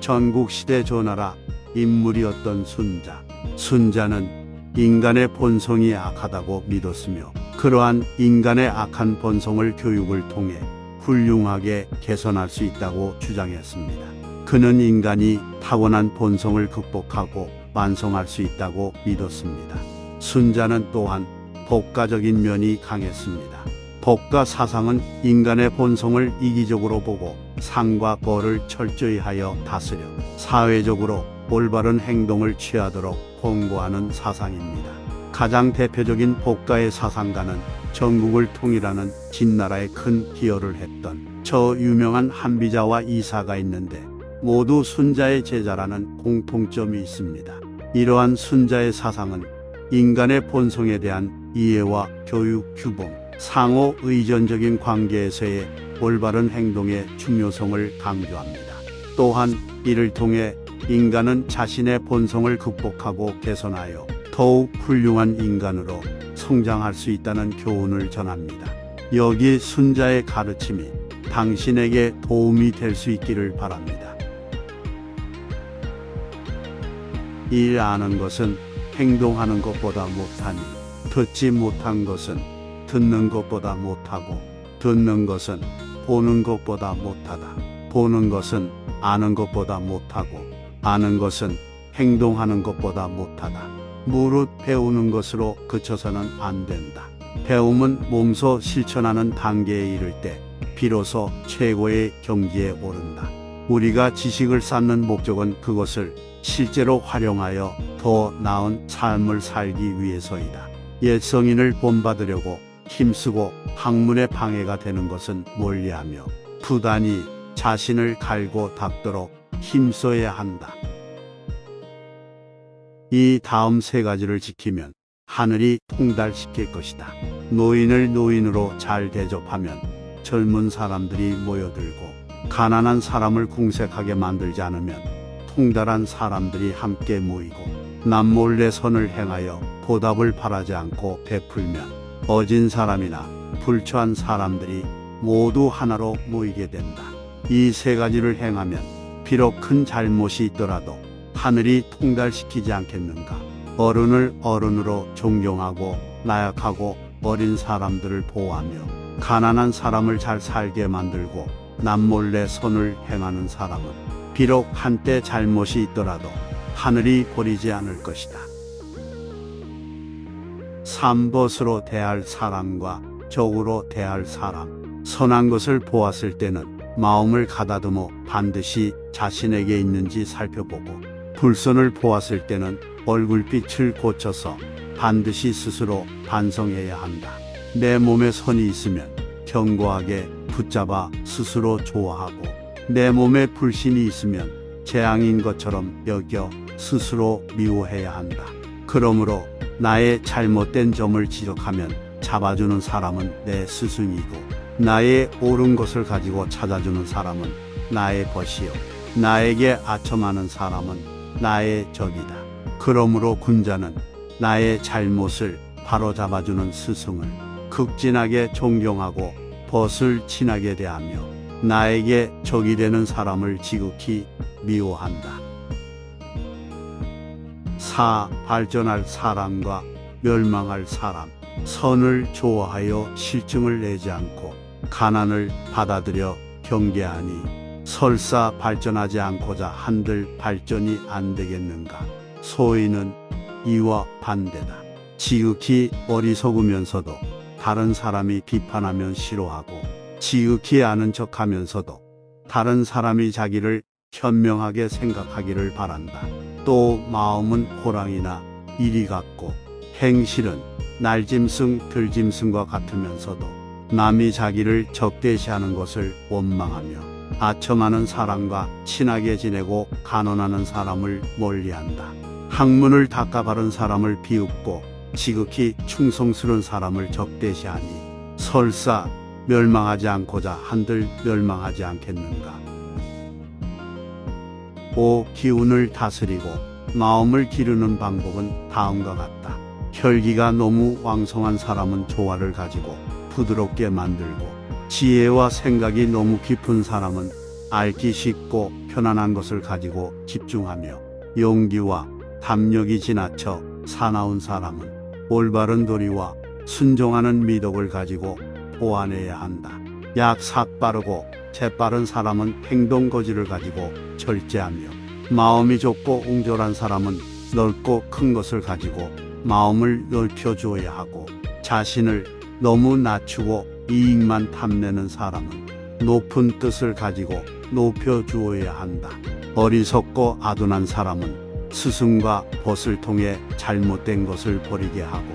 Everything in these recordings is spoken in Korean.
전국시대 조나라 인물이었던 순자. 순자는 인간의 본성이 악하다고 믿었으며 그러한 인간의 악한 본성을 교육을 통해 훌륭하게 개선할 수 있다고 주장했습니다. 그는 인간이 타고난 본성을 극복하고 완성할 수 있다고 믿었습니다. 순자는 또한 복가적인 면이 강했습니다. 복가 사상은 인간의 본성을 이기적으로 보고 상과 벌을 철저히 하여 다스려 사회적으로 올바른 행동을 취하도록 권고하는 사상입니다. 가장 대표적인 복가의 사상가는 전국을 통일하는 진나라에 큰 기여를 했던 저 유명한 한비자와 이사가 있는데 모두 순자의 제자라는 공통점이 있습니다. 이러한 순자의 사상은 인간의 본성에 대한 이해와 교육 규범, 상호 의존적인 관계에서의 올바른 행동의 중요성을 강조합니다. 또한 이를 통해 인간은 자신의 본성을 극복하고 개선하여 더욱 훌륭한 인간으로 성장할 수 있다는 교훈을 전합니다. 여기 순자의 가르침이 당신에게 도움이 될 수 있기를 바랍니다. 일 아는 것은 행동하는 것보다 못하니 듣지 못한 것은 듣는 것보다 못하고 듣는 것은 보는 것보다 못하다. 보는 것은 아는 것보다 못하고 아는 것은 행동하는 것보다 못하다. 무릇 배우는 것으로 그쳐서는 안 된다. 배움은 몸소 실천하는 단계에 이를 때 비로소 최고의 경지에 오른다. 우리가 지식을 쌓는 목적은 그것을 실제로 활용하여 더 나은 삶을 살기 위해서이다. 옛 성인을 본받으려고 힘쓰고 학문에 방해가 되는 것은 멀리하며 부단히 자신을 갈고 닦도록 힘써야 한다. 이 다음 세 가지를 지키면 하늘이 통달시킬 것이다. 노인을 노인으로 잘 대접하면 젊은 사람들이 모여들고 가난한 사람을 궁색하게 만들지 않으면 통달한 사람들이 함께 모이고 남몰래 선을 행하여 보답을 바라지 않고 베풀면 어진 사람이나 불초한 사람들이 모두 하나로 모이게 된다. 이 세 가지를 행하면 비록 큰 잘못이 있더라도 하늘이 통달시키지 않겠는가. 어른을 어른으로 존경하고 나약하고 어린 사람들을 보호하며 가난한 사람을 잘 살게 만들고 남몰래 선을 행하는 사람은 비록 한때 잘못이 있더라도 하늘이 버리지 않을 것이다. 삼벗으로 대할 사람과 적으로 대할 사람. 선한 것을 보았을 때는 마음을 가다듬어 반드시 자신에게 있는지 살펴보고 불선을 보았을 때는 얼굴빛을 고쳐서 반드시 스스로 반성해야 한다. 내 몸에 선이 있으면 견고하게 붙잡아 스스로 좋아하고 내 몸에 불신이 있으면 재앙인 것처럼 여겨 스스로 미워해야 한다. 그러므로 나의 잘못된 점을 지적하면 잡아주는 사람은 내 스승이고 나의 옳은 것을 가지고 찾아주는 사람은 나의 벗이요 나에게 아첨하는 사람은 나의 적이다. 그러므로 군자는 나의 잘못을 바로 잡아주는 스승을 극진하게 존경하고 벗을 친하게 대하며 나에게 적이 되는 사람을 지극히 미워한다. 4. 발전할 사람과 멸망할 사람. 선을 좋아하여 실증을 내지 않고 가난을 받아들여 경계하니 설사 발전하지 않고자 한들 발전이 안 되겠는가. 소인은 이와 반대다. 지극히 어리석으면서도 다른 사람이 비판하면 싫어하고 지극히 아는 척 하면서도 다른 사람이 자기를 현명하게 생각하기를 바란다. 또 마음은 호랑이나 이리 같고 행실은 날짐승 들짐승과 같으면서도 남이 자기를 적대시하는 것을 원망하며 아첨하는 사람과 친하게 지내고 간언하는 사람을 멀리한다. 학문을 닦아 바른 사람을 비웃고 지극히 충성스러운 사람을 적대시하니 설사 멸망하지 않고자 한들 멸망하지 않겠는가. 5. 기운을 다스리고 마음을 기르는 방법은 다음과 같다. 혈기가 너무 왕성한 사람은 조화를 가지고 부드럽게 만들고 지혜와 생각이 너무 깊은 사람은 알기 쉽고 편안한 것을 가지고 집중하며 용기와 담력이 지나쳐 사나운 사람은 올바른 도리와 순종하는 미덕을 가지고 보완해야 한다. 약삭 빠르고 재빠른 사람은 행동 거지를 가지고 절제하며 마음이 좁고 옹졸한 사람은 넓고 큰 것을 가지고 마음을 넓혀 주어야 하고 자신을 너무 낮추고 이익만 탐내는 사람은 높은 뜻을 가지고 높여 주어야 한다. 어리석고 아둔한 사람은 스승과 벗을 통해 잘못된 것을 버리게 하고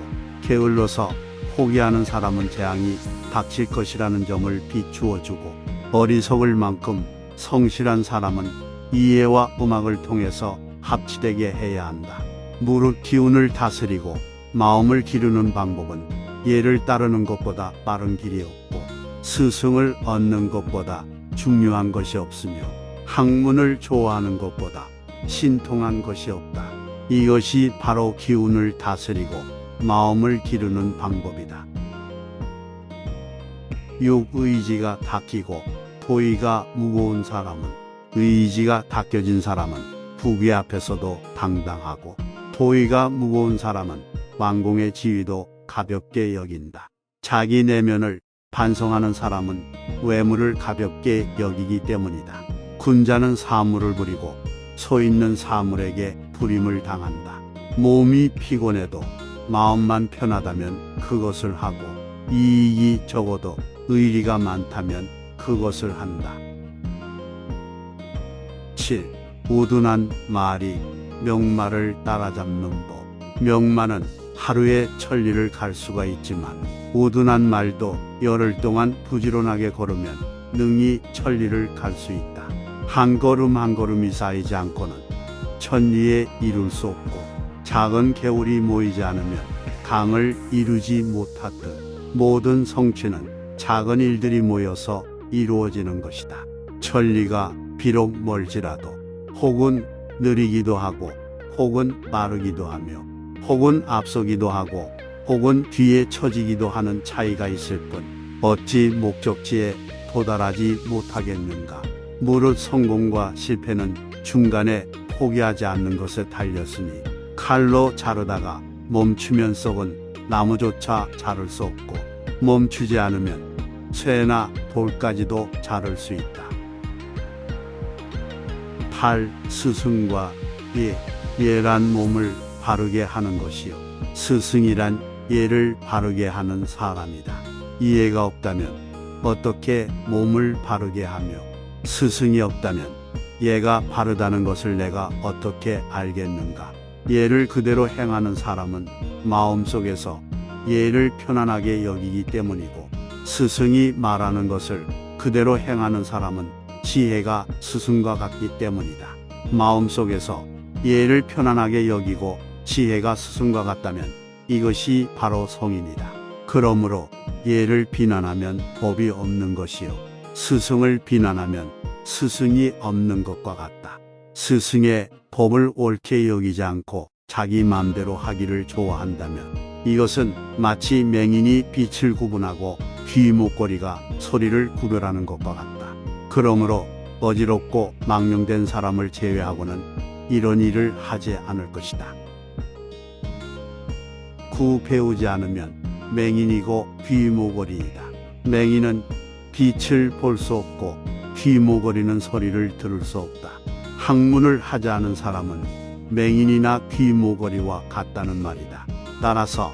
게을러서 포기하는 사람은 재앙이 닥칠 것이라는 점을 비추어 주고 어리석을 만큼 성실한 사람은 이해와 음악을 통해서 합치되게 해야 한다. 무릇 기운을 다스리고 마음을 기르는 방법은 예를 따르는 것보다 빠른 길이 없고 스승을 얻는 것보다 중요한 것이 없으며 학문을 좋아하는 것보다 신통한 것이 없다. 이것이 바로 기운을 다스리고 마음을 기르는 방법이다. 육의지가 닦이고 도의가 무거운 사람은 의지가 닦여진 사람은 부귀 앞에서도 당당하고 도의가 무거운 사람은 왕공의 지위도 가볍게 여긴다. 자기 내면을 반성하는 사람은 외물을 가볍게 여기기 때문이다. 군자는 사물을 부리고 서 있는 사물에게 부림을 당한다. 몸이 피곤해도 마음만 편하다면 그것을 하고 이익이 적어도 의리가 많다면 그것을 한다. 7. 우둔한 말이 명마를 따라잡는 법. 명마는 하루에 천리를 갈 수가 있지만 우둔한 말도 열흘 동안 부지런하게 걸으면 능히 천리를 갈 수 있다. 한 걸음 한 걸음이 쌓이지 않고는 천리에 이룰 수 없고 작은 개울이 모이지 않으면 강을 이루지 못하듯 모든 성취는 작은 일들이 모여서 이루어지는 것이다. 천리가 비록 멀지라도 혹은 느리기도 하고 혹은 빠르기도 하며 혹은 앞서기도 하고 혹은 뒤에 처지기도 하는 차이가 있을 뿐 어찌 목적지에 도달하지 못하겠는가. 무릇 성공과 실패는 중간에 포기하지 않는 것에 달렸으니 칼로 자르다가 멈추면 썩은 나무조차 자를 수 없고 멈추지 않으면 쇠나 돌까지도 자를 수 있다. 8. 스승과 예. 예란 몸을 바르게 하는 것이요. 스승이란 예를 바르게 하는 사람이다. 이해가 없다면 어떻게 몸을 바르게 하며 스승이 없다면 예가 바르다는 것을 내가 어떻게 알겠는가? 예를 그대로 행하는 사람은 마음속에서 예를 편안하게 여기기 때문이고 스승이 말하는 것을 그대로 행하는 사람은 지혜가 스승과 같기 때문이다. 마음속에서 예를 편안하게 여기고 지혜가 스승과 같다면 이것이 바로 성인이다. 그러므로 예를 비난하면 법이 없는 것이요. 스승을 비난하면 스승이 없는 것과 같다. 스승의 법을 옳게 여기지 않고 자기 마음대로 하기를 좋아한다면 이것은 마치 맹인이 빛을 구분하고 귀 목걸이가 소리를 구별하는 것과 같다. 그러므로 어지럽고 망령된 사람을 제외하고는 이런 일을 하지 않을 것이다. 구 배우지 않으면 맹인이고 귀모거리이다. 맹인은 빛을 볼 수 없고 귀모거리는 소리를 들을 수 없다. 학문을 하지 않은 사람은 맹인이나 귀모거리와 같다는 말이다. 따라서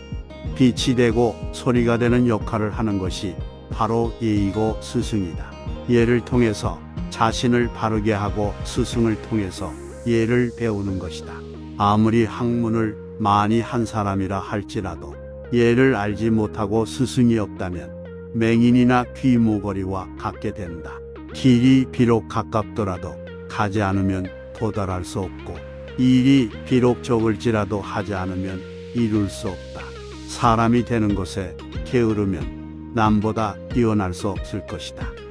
빛이 되고 소리가 되는 역할을 하는 것이 바로 예이고 스승이다. 예를 통해서 자신을 바르게 하고 스승을 통해서 예를 배우는 것이다. 아무리 학문을 많이 한 사람이라 할지라도 예를 알지 못하고 스승이 없다면 맹인이나 귀모거리와 같게 된다. 길이 비록 가깝더라도 가지 않으면 도달할 수 없고 일이 비록 적을지라도 하지 않으면 이룰 수 없다. 사람이 되는 것에 게으르면 남보다 뛰어날 수 없을 것이다.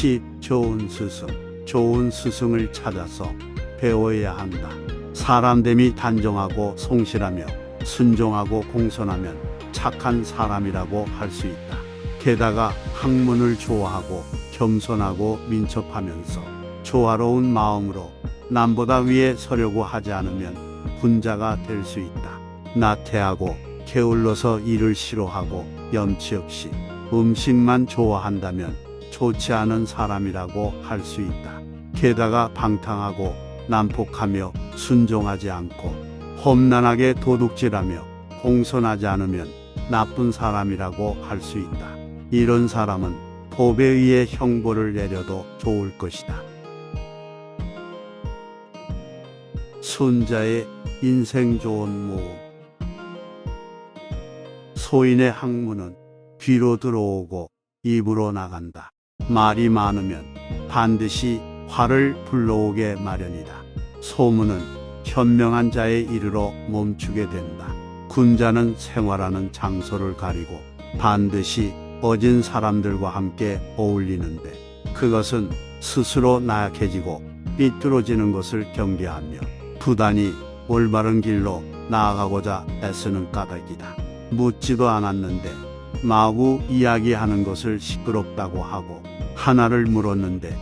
10. 좋은 스승. 좋은 스승을 찾아서 배워야 한다. 사람됨이 단정하고 성실하며 순종하고 공손하면 착한 사람이라고 할 수 있다. 게다가 학문을 좋아하고 겸손하고 민첩하면서 조화로운 마음으로 남보다 위에 서려고 하지 않으면 군자가 될 수 있다. 나태하고 게을러서 일을 싫어하고 염치 없이 음식만 좋아한다면 좋지 않은 사람이라고 할 수 있다. 게다가 방탕하고 난폭하며 순종하지 않고 험난하게 도둑질하며 공손하지 않으면 나쁜 사람이라고 할 수 있다. 이런 사람은 법에 의해 형벌을 내려도 좋을 것이다. 손자의 인생 좋은 모험 소인의 학문은 귀로 들어오고 입으로 나간다. 말이 많으면 반드시 화를 불러오게 마련이다. 소문은 현명한 자의 이르러 멈추게 된다. 군자는 생활하는 장소를 가리고 반드시 어진 사람들과 함께 어울리는데 그것은 스스로 나약해지고 삐뚤어지는 것을 경계하며 부단히 올바른 길로 나아가고자 애쓰는 까닭이다. 묻지도 않았는데 마구 이야기하는 것을 시끄럽다고 하고 하나를 물었는데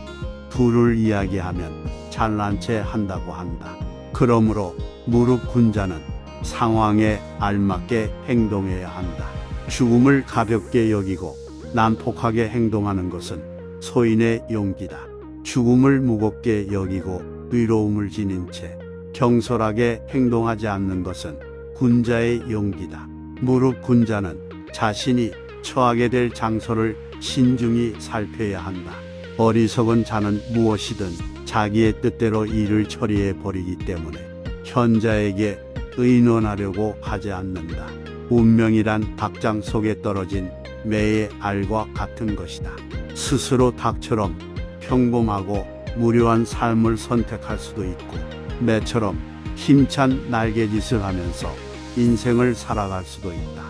둘을 이야기하면 잘난 체 한다고 한다. 그러므로 무릎 군자는 상황에 알맞게 행동해야 한다. 죽음을 가볍게 여기고 난폭하게 행동하는 것은 소인의 용기다. 죽음을 무겁게 여기고 의로움을 지닌 채 경솔하게 행동하지 않는 것은 군자의 용기다. 무릎 군자는 자신이 처하게 될 장소를 신중히 살펴야 한다. 어리석은 자는 무엇이든 자기의 뜻대로 일을 처리해 버리기 때문에 현자에게 의논하려고 하지 않는다. 운명이란 닭장 속에 떨어진 매의 알과 같은 것이다. 스스로 닭처럼 평범하고 무료한 삶을 선택할 수도 있고 매처럼 힘찬 날개짓을 하면서 인생을 살아갈 수도 있다.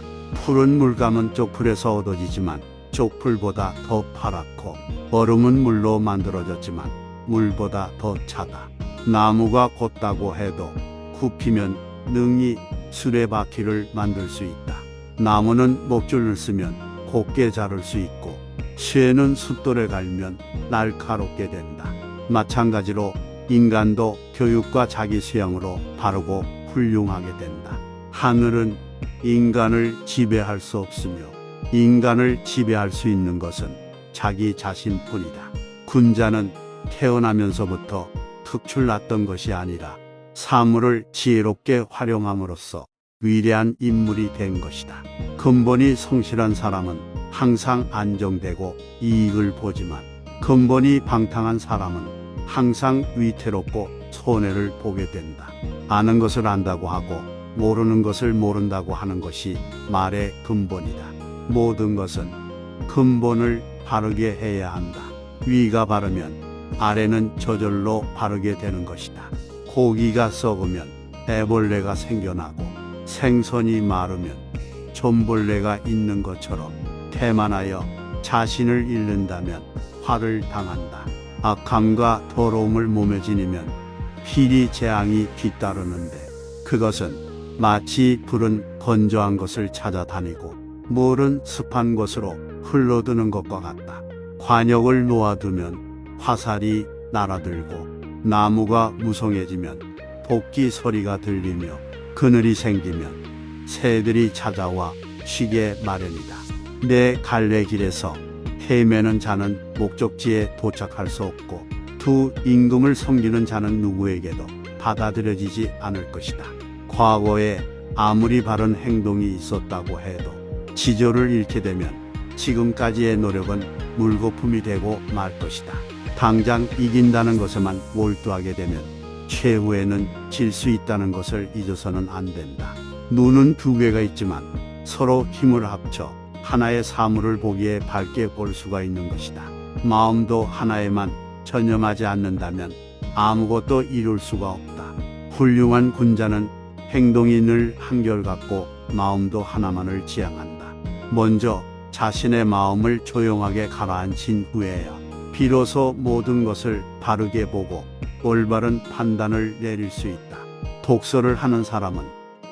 푸른 물감은 쪽풀에서 얻어지지만 쪽 풀보다 더 파랗고 얼음은 물로 만들어졌지만 물보다 더 차다. 나무가 곧다고 해도 굽히면 능히 수레바퀴를 만들 수 있다. 나무는 목줄을 쓰면 곱게 자를 수 있고 쇠는 숫돌에 갈면 날카롭게 된다. 마찬가지로 인간도 교육과 자기 수양으로 바르고 훌륭하게 된다. 하늘은 인간을 지배할 수 없으며 인간을 지배할 수 있는 것은 자기 자신뿐이다. 군자는 태어나면서부터 특출났던 것이 아니라 사물을 지혜롭게 활용함으로써 위대한 인물이 된 것이다. 근본이 성실한 사람은 항상 안정되고 이익을 보지만 근본이 방탕한 사람은 항상 위태롭고 손해를 보게 된다. 아는 것을 안다고 하고 모르는 것을 모른다고 하는 것이 말의 근본이다. 모든 것은 근본을 바르게 해야 한다. 위가 바르면 아래는 저절로 바르게 되는 것이다. 고기가 썩으면 애벌레가 생겨나고 생선이 마르면 존벌레가 있는 것처럼 태만하여 자신을 잃는다면 화를 당한다. 악함과 더러움을 몸에 지니면 필히 재앙이 뒤따르는데 그것은 마치 불은 건조한 것을 찾아다니고 물은 습한 곳으로 흘러드는 것과 같다. 관역을 놓아두면 화살이 날아들고 나무가 무성해지면 도끼 소리가 들리며 그늘이 생기면 새들이 찾아와 쉬게 마련이다. 내 갈래길에서 헤매는 자는 목적지에 도착할 수 없고 두 임금을 섬기는 자는 누구에게도 받아들여지지 않을 것이다. 과거에 아무리 바른 행동이 있었다고 해도 지조를 잃게 되면 지금까지의 노력은 물거품이 되고 말 것이다. 당장 이긴다는 것에만 몰두하게 되면 최후에는 질 수 있다는 것을 잊어서는 안 된다. 눈은 두 개가 있지만 서로 힘을 합쳐 하나의 사물을 보기에 밝게 볼 수가 있는 것이다. 마음도 하나에만 전념하지 않는다면 아무것도 이룰 수가 없다. 훌륭한 군자는 행동이 늘 한결같고 마음도 하나만을 지향한다. 먼저 자신의 마음을 조용하게 가라앉힌 후에야 비로소 모든 것을 바르게 보고 올바른 판단을 내릴 수 있다. 독서를 하는 사람은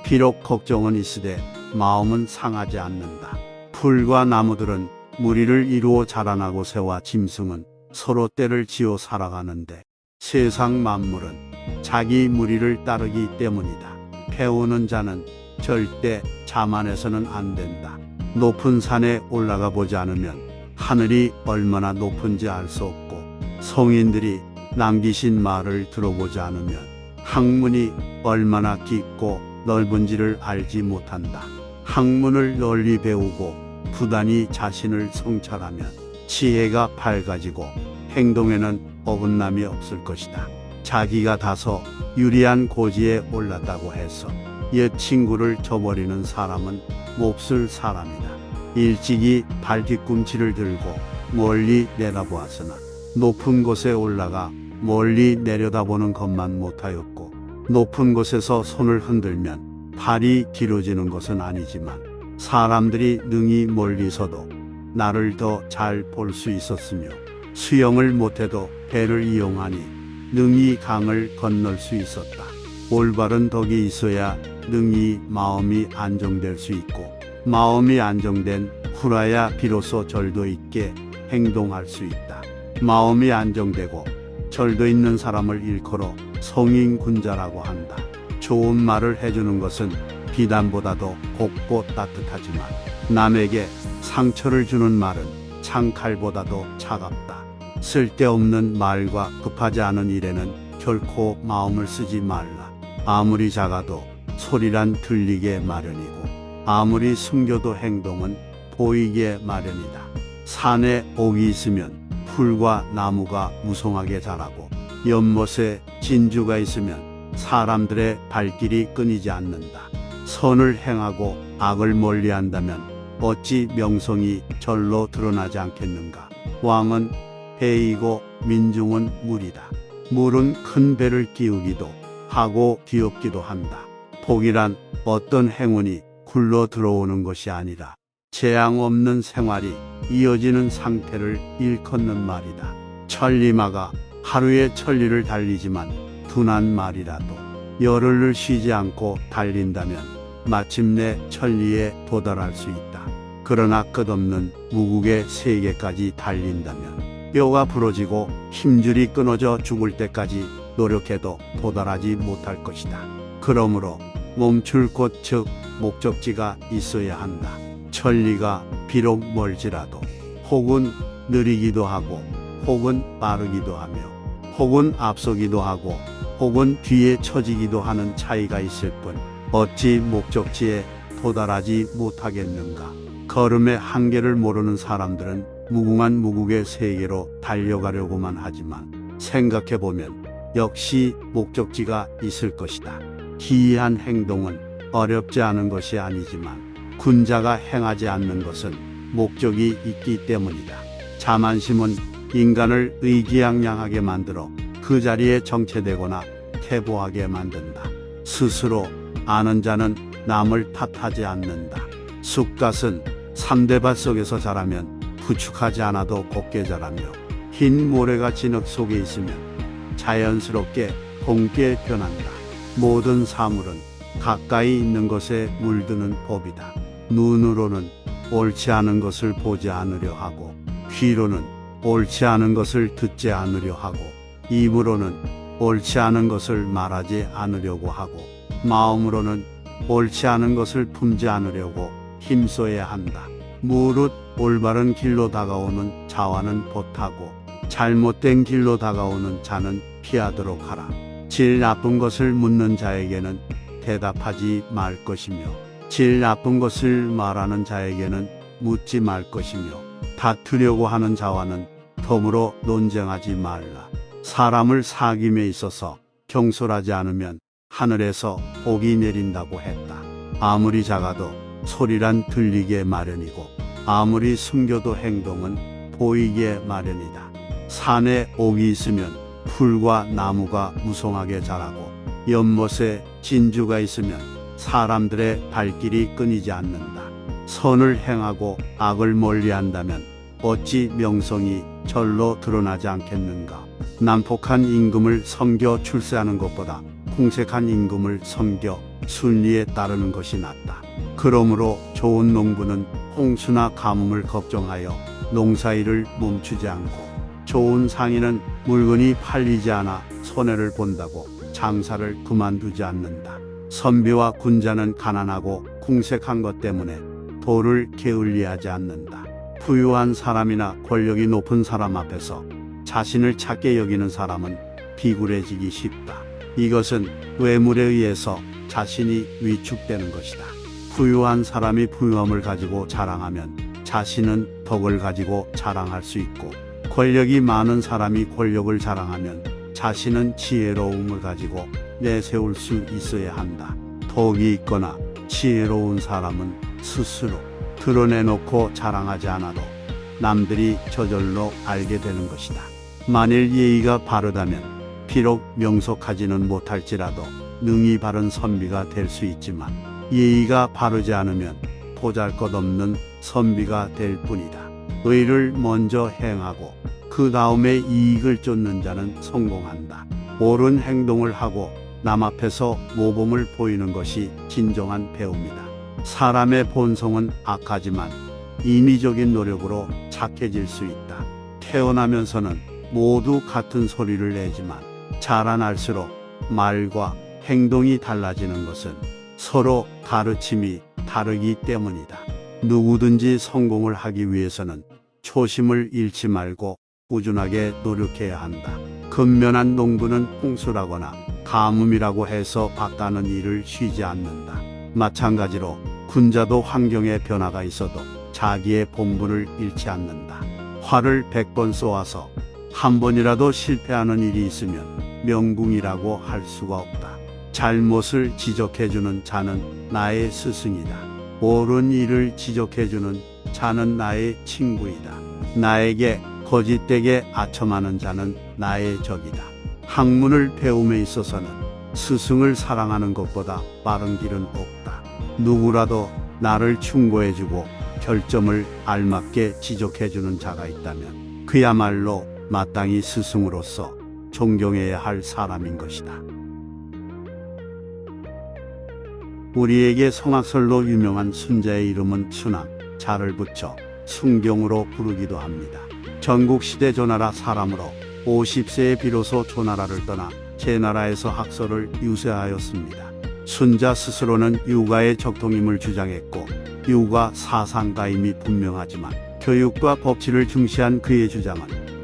비록 걱정은 있으되 마음은 상하지 않는다. 풀과 나무들은 무리를 이루어 자라나고 새와 짐승은 서로 때를 지어 살아가는데 세상 만물은 자기 무리를 따르기 때문이다. 배우는 자는 절대 자만해서는 안 된다. 높은 산에 올라가 보지 않으면 하늘이 얼마나 높은지 알 수 없고 성인들이 남기신 말을 들어보지 않으면 학문이 얼마나 깊고 넓은지를 알지 못한다. 학문을 널리 배우고 부단히 자신을 성찰하면 지혜가 밝아지고 행동에는 어긋남이 없을 것이다. 자기가 다소 유리한 고지에 올랐다고 해서 옛 친구를 저버리는 사람은 몹쓸 사람이다. 일찍이 발뒤꿈치를 들고 멀리 내다보았으나 높은 곳에 올라가 멀리 내려다보는 것만 못하였고 높은 곳에서 손을 흔들면 발이 길어지는 것은 아니지만 사람들이 능히 멀리서도 나를 더 잘 볼 수 있었으며 수영을 못해도 배를 이용하니 능히 강을 건널 수 있었다. 올바른 덕이 있어야 능히 마음이 안정될 수 있고 마음이 안정된 후라야 비로소 절도 있게 행동할 수 있다. 마음이 안정되고 절도 있는 사람을 일컬어 성인 군자라고 한다. 좋은 말을 해주는 것은 비단보다도 곱고 따뜻하지만 남에게 상처를 주는 말은 창칼보다도 차갑다. 쓸데없는 말과 급하지 않은 일에는 결코 마음을 쓰지 말라. 아무리 작아도 소리란 들리게 마련이고 아무리 숨겨도 행동은 보이게 마련이다. 산에 옥이 있으면 풀과 나무가 무성하게 자라고 연못에 진주가 있으면 사람들의 발길이 끊이지 않는다. 선을 행하고 악을 멀리한다면 어찌 명성이 절로 드러나지 않겠는가? 왕은 배이고 민중은 물이다. 물은 큰 배를 끼우기도 하고 뒤엎기도 한다. 복이란 어떤 행운이 굴러 들어오는 것이 아니라 재앙 없는 생활이 이어지는 상태를 일컫는 말이다. 천리마가 하루에 천리를 달리지만 둔한 말이라도 열흘을 쉬지 않고 달린다면 마침내 천리에 도달할 수 있다. 그러나 끝없는 무국의 세계까지 달린다면 뼈가 부러지고 힘줄이 끊어져 죽을 때까지 노력해도 도달하지 못할 것이다. 그러므로 멈출 곳 즉 목적지가 있어야 한다. 천리가 비록 멀지라도 혹은 느리기도 하고 혹은 빠르기도 하며 혹은 앞서기도 하고 혹은 뒤에 처지기도 하는 차이가 있을 뿐 어찌 목적지에 도달하지 못하겠는가. 걸음의 한계를 모르는 사람들은 무궁한 무국의 세계로 달려가려고만 하지만 생각해보면 역시 목적지가 있을 것이다. 기이한 행동은 어렵지 않은 것이 아니지만 군자가 행하지 않는 것은 목적이 있기 때문이다. 자만심은 인간을 의기양양하게 만들어 그 자리에 정체되거나 퇴보하게 만든다. 스스로 아는 자는 남을 탓하지 않는다. 쑥갓은 삼대밭 속에서 자라면 부축하지 않아도 곱게 자라며 흰 모래가 진흙 속에 있으면 자연스럽게 봄게 변한다. 모든 사물은 가까이 있는 것에 물드는 법이다. 눈으로는 옳지 않은 것을 보지 않으려 하고, 귀로는 옳지 않은 것을 듣지 않으려 하고, 입으로는 옳지 않은 것을 말하지 않으려고 하고, 마음으로는 옳지 않은 것을 품지 않으려고 힘써야 한다. 무릇 올바른 길로 다가오는 자와는 보타고, 잘못된 길로 다가오는 자는 피하도록 하라. 질 나쁜 것을 묻는 자에게는 대답하지 말 것이며 질 나쁜 것을 말하는 자에게는 묻지 말 것이며 다투려고 하는 자와는 덤으로 논쟁하지 말라. 사람을 사귐에 있어서 경솔하지 않으면 하늘에서 복이 내린다고 했다. 아무리 작아도 소리란 들리게 마련이고 아무리 숨겨도 행동은 보이게 마련이다. 산에 옥이 있으면 풀과 나무가 무성하게 자라고 연못에 진주가 있으면 사람들의 발길이 끊이지 않는다. 선을 행하고 악을 멀리한다면 어찌 명성이 절로 드러나지 않겠는가? 난폭한 임금을 섬겨 출세하는 것보다 궁색한 임금을 섬겨 순리에 따르는 것이 낫다. 그러므로 좋은 농부는 홍수나 가뭄을 걱정하여 농사일을 멈추지 않고 좋은 상인은 물건이 팔리지 않아 손해를 본다고 장사를 그만두지 않는다. 선비와 군자는 가난하고 궁색한 것 때문에 도를 게을리하지 않는다. 부유한 사람이나 권력이 높은 사람 앞에서 자신을 작게 여기는 사람은 비굴해지기 쉽다. 이것은 외물에 의해서 자신이 위축되는 것이다. 부유한 사람이 부유함을 가지고 자랑하면 자신은 덕을 가지고 자랑할 수 있고 권력이 많은 사람이 권력을 자랑하면 자신은 지혜로움을 가지고 내세울 수 있어야 한다. 덕이 있거나 지혜로운 사람은 스스로 드러내놓고 자랑하지 않아도 남들이 저절로 알게 되는 것이다. 만일 예의가 바르다면 비록 명석하지는 못할지라도 능이 바른 선비가 될 수 있지만 예의가 바르지 않으면 보잘것없는 선비가 될 뿐이다. 의를 먼저 행하고 그 다음에 이익을 쫓는 자는 성공한다. 옳은 행동을 하고 남 앞에서 모범을 보이는 것이 진정한 배움이다. 사람의 본성은 악하지만 인위적인 노력으로 착해질 수 있다. 태어나면서는 모두 같은 소리를 내지만 자라날수록 말과 행동이 달라지는 것은 서로 가르침이 다르기 때문이다. 누구든지 성공을 하기 위해서는 초심을 잃지 말고 꾸준하게 노력해야 한다. 근면한 농부는 홍수라거나 가뭄이라고 해서 밭가는 일을 쉬지 않는다. 마찬가지로 군자도 환경에 변화가 있어도 자기의 본분을 잃지 않는다. 활을 백번 쏘아서 한 번이라도 실패하는 일이 있으면 명궁이라고 할 수가 없다. 잘못을 지적해주는 자는 나의 스승이다. 옳은 일을 지적해주는 자는 나의 친구이다. 나에게 거짓되게 아첨하는 자는 나의 적이다. 학문을 배움에 있어서는 스승을 사랑하는 것보다 빠른 길은 없다. 누구라도 나를 충고해주고 결점을 알맞게 지적해주는 자가 있다면 그야말로 마땅히 스승으로서 존경해야 할 사람인 것이다. 우리에게 성악설로 유명한 순자의 이름은 순암, 자를 붙여 순경으로 부르기도 합니다. 전국시대 조나라 사람으로 50세에 비로소 조나라를 떠나 제 나라에서 학설을 유세하였습니다. 순자 스스로는 유가의 적통임을 주장했고 유가 사상가임이 분명하지만 교육과 법치를 중시한 그의 주장은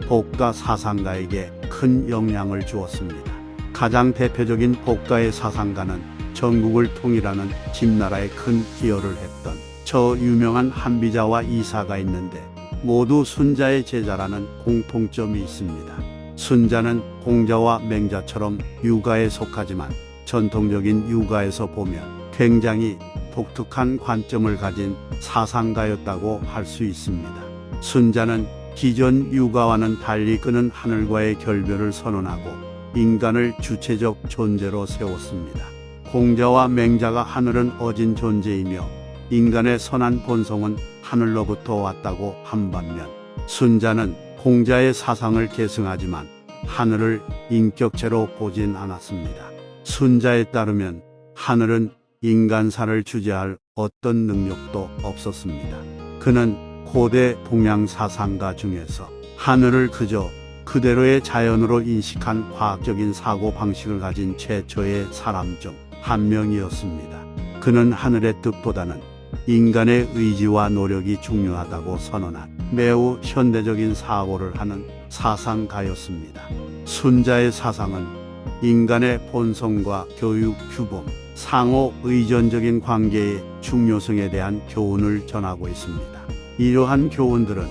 복가 사상가에게 큰 영향을 주었습니다. 가장 대표적인 복가의 사상가는 전국을 통일하는 진나라에 큰 기여를 했던 저 유명한 한비자와 이사가 있는데 모두 순자의 제자라는 공통점이 있습니다. 순자는 공자와 맹자처럼 유가에 속하지만 전통적인 유가에서 보면 굉장히 독특한 관점을 가진 사상가였다고 할 수 있습니다. 순자는 기존 유가와는 달리 그는 하늘과의 결별을 선언하고 인간을 주체적 존재로 세웠습니다. 공자와 맹자가 하늘은 어진 존재이며 인간의 선한 본성은 하늘로부터 왔다고 한 반면 순자는 공자의 사상을 계승하지만 하늘을 인격체로 보진 않았습니다. 순자에 따르면 하늘은 인간사를 주재할 어떤 능력도 없었습니다. 그는 고대 동양 사상가 중에서 하늘을 그저 그대로의 자연으로 인식한 과학적인 사고 방식을 가진 최초의 사람 중 한 명이었습니다. 그는 하늘의 뜻보다는 인간의 의지와 노력이 중요하다고 선언한 매우 현대적인 사고를 하는 사상가였습니다. 순자의 사상은 인간의 본성과 교육 규범, 상호 의존적인 관계의 중요성에 대한 교훈을 전하고 있습니다. 이러한 교훈들은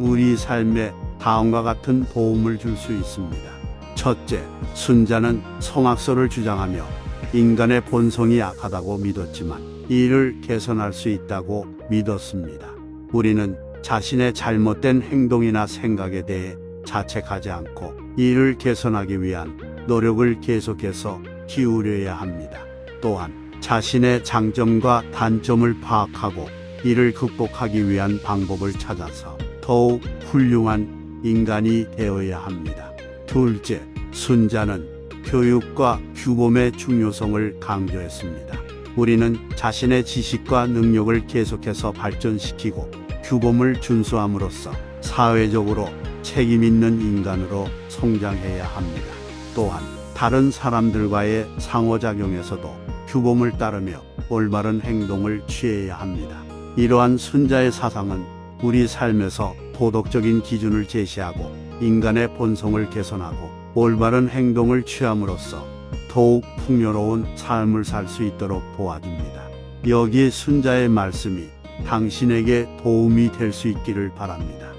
우리 삶에 다음과 같은 도움을 줄 수 있습니다. 첫째, 순자는 성악설을 주장하며 인간의 본성이 약하다고 믿었지만 이를 개선할 수 있다고 믿었습니다. 우리는 자신의 잘못된 행동이나 생각에 대해 자책하지 않고 이를 개선하기 위한 노력을 계속해서 기울여야 합니다. 또한 자신의 장점과 단점을 파악하고 이를 극복하기 위한 방법을 찾아서 더욱 훌륭한 인간이 되어야 합니다. 둘째, 순자는 교육과 규범의 중요성을 강조했습니다. 우리는 자신의 지식과 능력을 계속해서 발전시키고 규범을 준수함으로써 사회적으로 책임 있는 인간으로 성장해야 합니다. 또한 다른 사람들과의 상호작용에서도 규범을 따르며 올바른 행동을 취해야 합니다. 이러한 순자의 사상은 우리 삶에서 도덕적인 기준을 제시하고 인간의 본성을 개선하고 올바른 행동을 취함으로써 더욱 풍요로운 삶을 살 수 있도록 도와줍니다. 여기에 순자의 말씀이 당신에게 도움이 될 수 있기를 바랍니다.